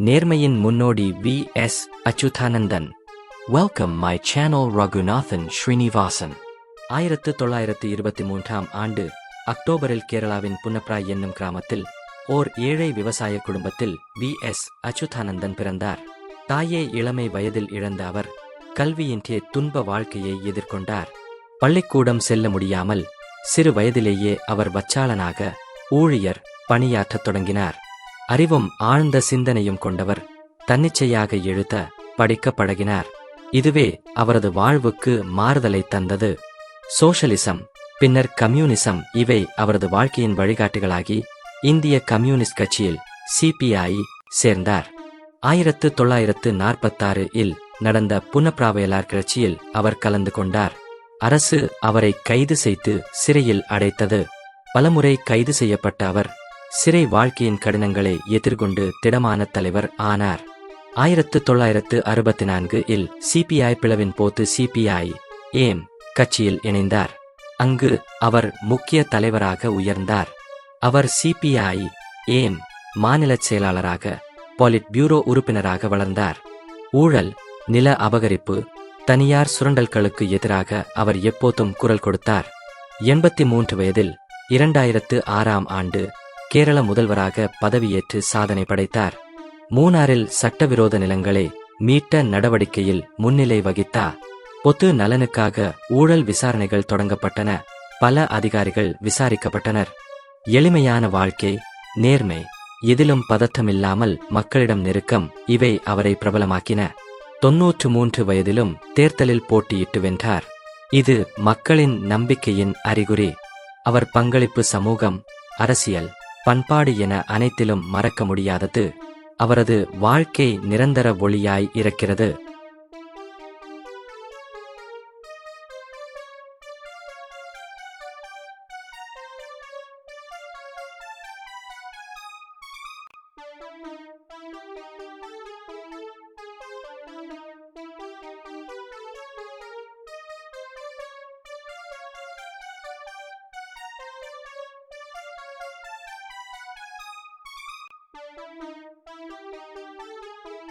நேர்மையின் முன்னோடி V S Achuthanandan. Welcome my channel Raghunathan Srinivasan ஆயிரத்து தொள்ளாயிரத்து இருபத்தி மூன்றாம் ஆண்டு அக்டோபரில் கேரளாவின் புன்னப்ராய் என்னும் கிராமத்தில் ஓர் ஏழை விவசாய குடும்பத்தில் வி எஸ் அச்சுதானந்தன் பிறந்தார். தாயே இளமை வயதில் இழந்த அவர் கல்வியின்றே துன்ப வாழ்க்கையை எதிர்கொண்டார். பள்ளிக்கூடம் செல்ல முடியாமல் சிறு வயதிலேயே அவர் வச்சாளனாக ஊழியர் பணியாற்றத் தொடங்கினார். அறிவும் ஆழ்ந்த சிந்தனையும் கொண்டவர் தன்னிச்சையாக எழுத படிக்க பழகினார். இதுவே அவரது வாழ்வுக்கு மாறுதலை தந்தது. சோஷலிசம் பின்னர் கம்யூனிசம் இவை அவரது வாழ்க்கையின் வழிகாட்டிகளாகி இந்திய கம்யூனிஸ்ட் கட்சியில் சிபிஐ சேர்ந்தார். ஆயிரத்து தொள்ளாயிரத்து நாற்பத்தாறு இல் நடந்த புனப்பிராவையலார் கிளர்ச்சியில் அவர் கலந்து கொண்டார். அரசு அவரை கைது செய்து சிறையில் அடைத்தது. பலமுறை கைது செய்யப்பட்ட அவர் சிறை வாழ்க்கையின் கடினங்களை எதிர்கொண்டு திடமான தலைவர் ஆனார். ஆயிரத்து தொள்ளாயிரத்து அறுபத்தி நான்கு இல் சிபிஐ பிளவின் போது சிபிஐ ஏம் கட்சியில் இணைந்தார். அங்கு அவர் முக்கிய தலைவராக உயர்ந்தார். அவர் சிபிஐ ஏம் மாநில செயலாளராக பாலிட் பியூரோ உறுப்பினராக வளர்ந்தார். ஊழல் நில அபகரிப்பு தனியார் சுரண்டல்களுக்கு எதிராக அவர் எப்போதும் குரல் கொடுத்தார். எண்பத்தி மூன்று வயதில் இரண்டாயிரத்து ஆறாம் ஆண்டு கேரள முதல்வராக பதவியேற்று சாதனை படைத்தார். மூனாரில் சட்டவிரோத நிலங்களை மீட்ட நடவடிக்கையில் முன்னிலை வகித்தார் பொது நலனுக்காக ஊழல் விசாரணைகள் தொடங்கப்பட்டன. பல அதிகாரிகள் விசாரிக்கப்பட்டனர். எளிமையான வாழ்க்கை நேர்மை எதிலும் பதற்றமில்லாமல் மக்களிடம் நெருக்கம் இவை அவரை பிரபலமாக்கின. தொன்னூற்று மூன்று வயதிலும் தேர்தலில் போட்டியிட்டு வென்றார். இது மக்களின் நம்பிக்கையின் அறிகுறி. அவர் பங்களிப்பு சமூகம் அரசியல் பண்பாடு என அனைத்திலும் மறக்க முடியாதது அவரது வாழ்க்கை நிரந்தர ஒளியாய் இருக்கிறது.